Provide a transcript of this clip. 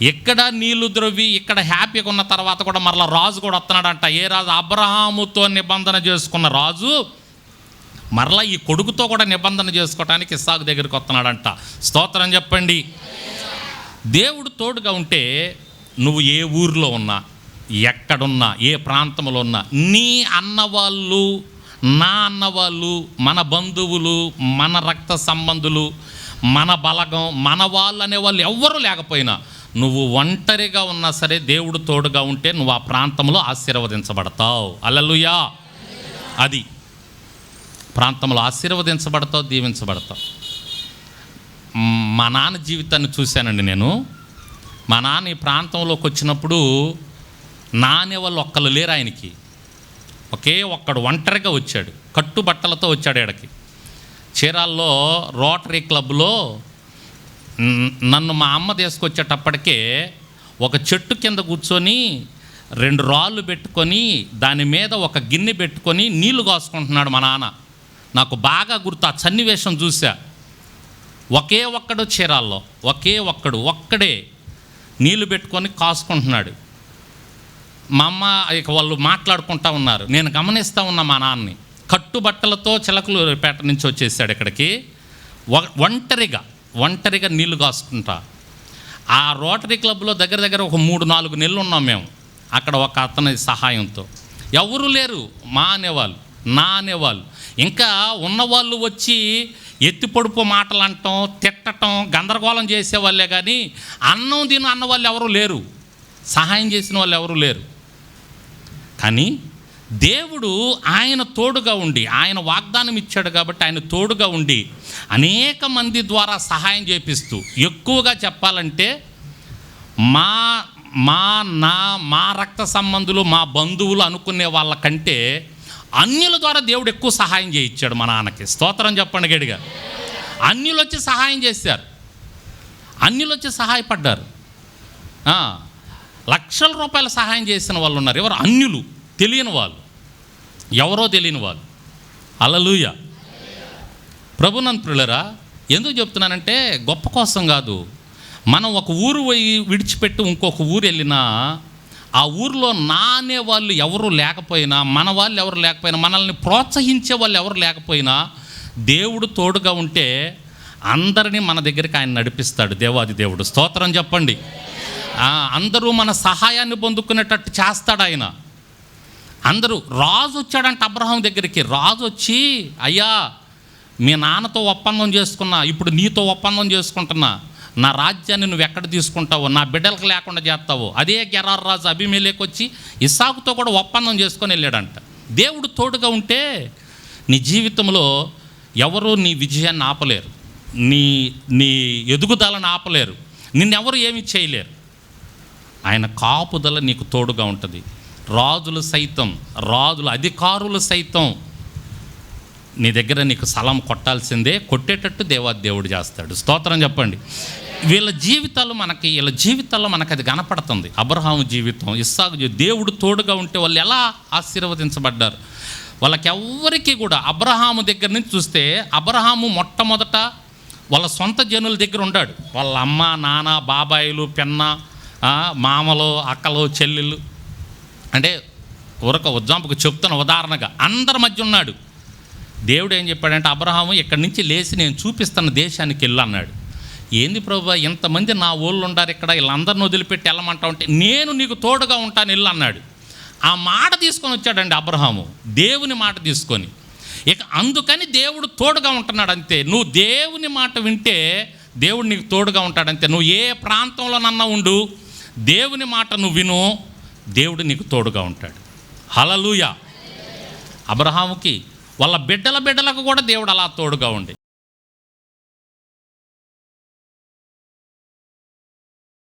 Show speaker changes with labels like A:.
A: ఇక్కడ నీళ్ళు ద్రవ్వి ఇక్కడ హ్యాపీగా ఉన్న తర్వాత కూడా మరలా రాజు కూడా వస్తున్నాడంట. ఏ రాజు? అబ్రహాముతో నిబంధన చేసుకున్న రాజు మరలా ఈ కొడుకుతో కూడా నిబంధన చేసుకోవడానికి ఇస్సాకు దగ్గరికి వస్తున్నాడంట. స్తోత్రం చెప్పండి. దేవుడు తోడుగా ఉంటే నువ్వు ఏ ఊరిలో ఉన్నా ఎక్కడున్నా ఏ ప్రాంతంలో ఉన్నా నీ అన్నవాళ్ళు నా అన్నవాళ్ళు మన బంధువులు మన రక్త సంబంధులు మన బలగం మన వాళ్ళు అనేవాళ్ళు ఎవ్వరూ లేకపోయినా నువ్వు ఒంటరిగా ఉన్నా సరే దేవుడు తోడుగా ఉంటే నువ్వు ఆ ప్రాంతంలో ఆశీర్వదించబడతావు. అలలుయా అది. ప్రాంతంలో ఆశీర్వదించబడతావు దీవించబడతావు. మా నాన్న జీవితాన్ని చూశానండి నేను. మా నాన్న ఈ ప్రాంతంలోకి వచ్చినప్పుడు నానే వాళ్ళు ఒక్కరు లేరు ఆయనకి. ఒకే ఒక్కడు ఒంటరిగా వచ్చాడు. కట్టుబట్టలతో వచ్చాడు ఈడకి. చీరాల్లో రోటరీ క్లబ్లో నన్ను మా అమ్మ తీసుకొచ్చేటప్పటికే ఒక చెట్టు కింద కూర్చొని రెండు రాళ్ళు పెట్టుకొని దాని మీద ఒక గిన్నె పెట్టుకొని నీళ్ళు కాసుకుంటున్నాడు మా నాన్న. నాకు బాగా గుర్తు ఆ సన్నివేశం చూసా ఒకే ఒక్కడు చీరాల్లో ఒకే ఒక్కడు ఒక్కడే నీళ్ళు పెట్టుకొని కాసుకుంటున్నాడు. మా అమ్మ ఇక వాళ్ళు మాట్లాడుకుంటా ఉన్నారు. నేను గమనిస్తూ ఉన్నా మా నాన్నని. కట్టుబట్టలతో చిలకలు పేట నుంచి వచ్చేసాడు ఇక్కడికి. ఒంటరిగా ఒంటరిగా నీళ్ళు కాసుకుంటా ఆ రోటరీ క్లబ్లో దగ్గర దగ్గర ఒక మూడు నాలుగు నెలలు ఉన్నాం మేము. అక్కడ ఒక అతని సహాయంతో. ఎవరు లేరు. మా అనేవాళ్ళు నా అనేవాళ్ళు. ఇంకా ఉన్నవాళ్ళు వచ్చి ఎత్తిపడుపు మాటలు అంటాం తిట్టటం గందరగోళం చేసేవాళ్ళే కానీ అన్నం తిన అన్నవాళ్ళు ఎవరు లేరు. సహాయం చేసిన వాళ్ళు ఎవరు లేరు. కానీ దేవుడు ఆయన తోడుగా ఉండి ఆయన వాగ్దానం ఇచ్చాడు కాబట్టి ఆయన తోడుగా ఉండి అనేక మంది ద్వారా సహాయం చేపిస్తూ ఎక్కువగా చెప్పాలంటే మా మా నా మా రక్త సంబంధులు మా బంధువులు అనుకునే వాళ్ళకంటే అన్యుల ద్వారా దేవుడు ఎక్కువ సహాయం చేయించాడు మా నాన్నకి. స్తోత్రం చెప్పండి గడిగా అన్యులు వచ్చి సహాయం చేశారు. అన్యులు వచ్చి సహాయపడ్డారు. లక్షల రూపాయల సహాయం చేసిన వాళ్ళు ఉన్నారు. ఎవరు? అన్యులు. తెలియని వాళ్ళు. ఎవరో తెలియని వాళ్ళు. అలలుయ ప్రభునంతులరా ఎందుకు చెప్తున్నానంటే గొప్ప కోసం కాదు. మనం ఒక ఊరు పోయి విడిచిపెట్టి ఇంకొక ఊరు వెళ్ళినా ఆ ఊరిలో నానే వాళ్ళు ఎవరు లేకపోయినా మన వాళ్ళు ఎవరు లేకపోయినా మనల్ని ప్రోత్సహించే వాళ్ళు ఎవరు లేకపోయినా దేవుడు తోడుగా ఉంటే అందరినీ మన దగ్గరికి ఆయన నడిపిస్తాడు. దేవాది దేవుడు. స్తోత్రం చెప్పండి. అందరూ మన సహాయాన్ని పొందుకునేటట్టు చేస్తాడు ఆయన. అందరూ రాజు వచ్చాడంట అబ్రహం దగ్గరికి రాజు వచ్చి అయ్యా మీ నాన్నతో ఒప్పందం చేసుకున్నా ఇప్పుడు నీతో ఒప్పందం చేసుకుంటున్నా నా రాజ్యాన్ని నువ్వు ఎక్కడ తీసుకుంటావు నా బిడ్డలకు లేకుండా చేస్తావు? అదే గెరార్ రాజు అభిమేలేకి వచ్చి ఇసాకుతో కూడా ఒప్పందం చేసుకొని వెళ్ళాడంట. దేవుడు తోడుగా ఉంటే నీ జీవితంలో ఎవరు నీ విజయాన్ని ఆపలేరు. నీ నీ ఎదుగుదలను ఆపలేరు. నిన్నెవరు ఏమీ చేయలేరు. ఆయన కాపుదల నీకు తోడుగా ఉంటుంది. రాజులు సైతం రాజులు అధికారులు సైతం నీ దగ్గర నీకు సలం కొట్టాల్సిందే కొట్టేటట్టు దేవాదేవుడు చేస్తాడు. స్తోత్రం చెప్పండి. వీళ్ళ జీవితాలు మనకి వీళ్ళ జీవితాల్లో మనకు అది కనపడుతుంది. అబ్రహాము జీవితం ఇస్సాకు దేవుడు తోడుగా ఉంటే వాళ్ళు ఎలా ఆశీర్వదించబడ్డారు? వాళ్ళకెవ్వరికీ కూడా అబ్రహాము దగ్గర నుంచి చూస్తే అబ్రహాము మొట్టమొదట వాళ్ళ సొంత జనుల దగ్గర ఉండాడు. వాళ్ళ అమ్మ నాన్న బాబాయిలు పెన్న మామలు అక్కలు చెల్లెళ్ళు. అంటే ఊరక ఉజ్జాంపుకు చెప్తున్న ఉదాహరణగా అందరి మధ్య ఉన్నాడు. దేవుడు ఏం చెప్పాడంటే అబ్రహాము ఇక్కడి నుంచి లేచి నేను చూపిస్తున్న దేశానికి వెళ్ళు అన్నాడు. ఏంది ప్రభు ఇంతమంది నా ఊళ్ళు ఉండారు ఇక్కడ వీళ్ళందరిని వదిలిపెట్టి వెళ్ళమంటా ఉంటే నేను నీకు తోడుగా ఉంటాను ఇల్లు అన్నాడు. ఆ మాట తీసుకొని వచ్చాడండి అబ్రహాము దేవుని మాట తీసుకొని. ఇక అందుకని దేవుడు తోడుగా ఉంటున్నాడు అంతే. నువ్వు దేవుని మాట వింటే దేవుడు నీకు తోడుగా ఉంటాడంతే. నువ్వు ఏ ప్రాంతంలోనన్నా ఉండు దేవుని మాట నువ్వు విను దేవుడు నీకు తోడుగా ఉంటాడు. హలలుయా అబ్రహాముకి వాళ్ళ బిడ్డల బిడ్డలకు కూడా దేవుడు అలా తోడుగా ఉండి.